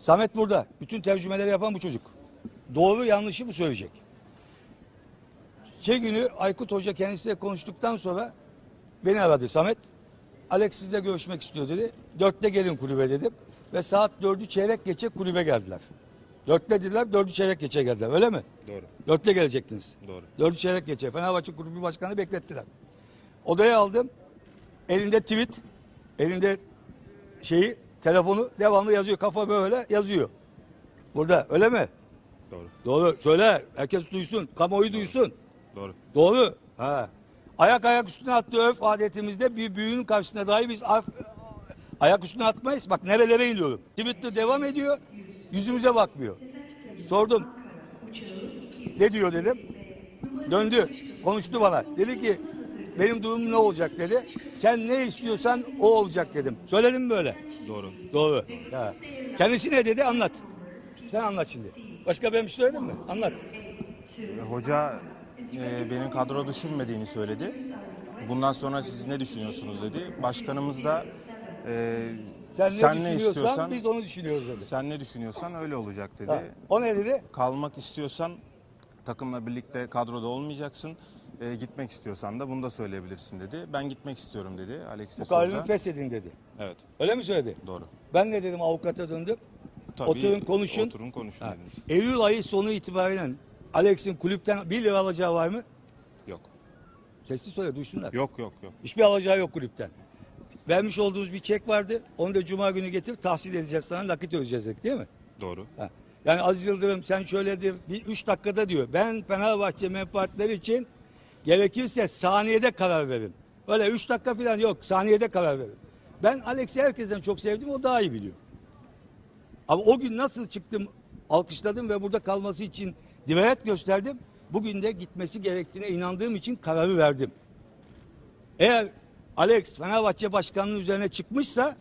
Samet burada. Bütün tercümeleri yapan bu çocuk. Doğru yanlışı bu söyleyecek. Şey günü Aykut Hoca kendisiyle konuştuktan sonra beni aradı Samet. Alex sizle görüşmek istiyor dedi. Dörtte gelin kulübe dedim. Ve saat dördü çeyrek geçe kulübe geldiler. Dörtte dediler, dördü çeyrek geçe geldiler. Öyle mi? Doğru. Dörtte gelecektiniz. Doğru. Dördü çeyrek geçe. Fenerbahçe kulübü başkanı beklettiler. Odaya aldım. Elinde tweet, elinde şeyi, telefonu devamlı yazıyor. Kafa böyle yazıyor. Burada öyle mi? Doğru. Doğru. Söyle. Herkes duysun. Kamuoyu duysun. Doğru. Doğru. Ha. Ayak ayak üstüne attığı örf adetimizde bir büyüğün karşısında dahi biz af- ayak üstüne atmayız. Bak nerelere iniyorum. Twitter devam ediyor. Yüzümüze bakmıyor. Sordum. Ne diyor dedim. Döndü. Konuştu bana. Dedi ki benim durumum ne olacak dedi. Sen ne istiyorsan o olacak dedim. Söyledim mi böyle? Doğru. Doğru. Ha. Kendisi ne dedi anlat. Sen anlat şimdi. Başka ben bir şey söyledim mi? Anlat. Hoca e, benim kadro düşünmediğini söyledi. Bundan sonra siz ne düşünüyorsunuz dedi. Başkanımız da e, Sen ne düşünüyorsan istiyorsan biz onu düşünüyoruz dedi. sen ne düşünüyorsan öyle olacak dedi. Ha. O ne dedi? Kalmak istiyorsan takımla birlikte kadroda olmayacaksın. E, gitmek istiyorsan da bunu da söyleyebilirsin dedi. Ben gitmek istiyorum dedi Alex de Bu Souza. feshedin dedi. Evet. Öyle mi söyledi? Doğru. Ben ne dedim avukata döndüm. Tabii, Oturun konuşun. Oturun konuşun Ha. dediniz. Eylül ayı sonu itibaren Alex'in kulüpten 1 lira alacağı var mı? Yok. Sesli söyle duysunlar. Yok yok yok. Hiçbir alacağı yok kulüpten. Vermiş olduğumuz bir çek vardı. Onu da cuma günü getir tahsil edeceğiz sana nakit ödeyeceğiz dedik değil mi? Doğru. Ha. Yani Aziz Yıldırım sen şöyledir bir üç dakikada diyor. Ben Fenerbahçe menfaatleri için gerekirse saniyede karar veririm. Öyle üç dakika falan yok saniyede karar veririm. Ben Alex'i herkesten çok sevdim o daha iyi biliyor. Ama o gün nasıl çıktım alkışladım ve burada kalması için dirayet gösterdim. Bugün de gitmesi gerektiğine inandığım için kararı verdim. Eğer Alex Fenerbahçe başkanının üzerine çıkmışsa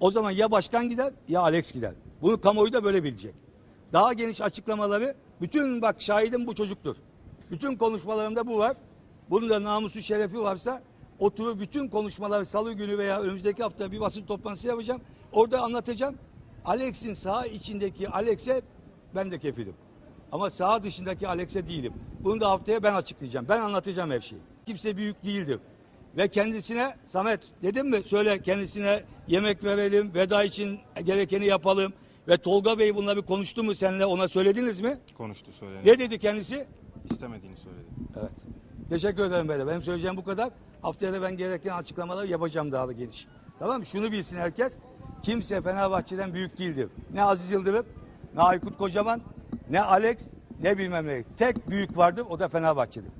o zaman ya başkan gider ya Alex gider. Bunu kamuoyu da böyle bilecek. Daha geniş açıklamaları bütün bak şahidim bu çocuktur. Bütün konuşmalarımda bu var. Bunun da namusu şerefi varsa oturup bütün konuşmaları salı günü veya önümüzdeki hafta bir basın toplantısı yapacağım. Orada anlatacağım. Alex'in saha içindeki Alex'e ben de kefilim. Ama saha dışındaki Alex'e değilim. Bunu da haftaya ben açıklayacağım. Ben anlatacağım her şeyi. Kimse büyük değildir. Ve kendisine Samet dedim mi söyle kendisine yemek verelim, veda için gerekeni yapalım. Ve Tolga Bey bununla bir konuştu mu seninle ona söylediniz mi? Konuştu söyledi. Ne dedi kendisi? İstemediğini söyledi. Evet. Teşekkür ederim böyle. Benim söyleyeceğim bu kadar. Haftaya da ben gereken açıklamaları yapacağım daha da geniş. Tamam mı? Şunu bilsin herkes. Kimse Fenerbahçe'den büyük değildir. Ne Aziz Yıldırım, ne Aykut Kocaman, ne Alex, ne bilmem ne. Tek büyük vardır o da Fenerbahçe'dir.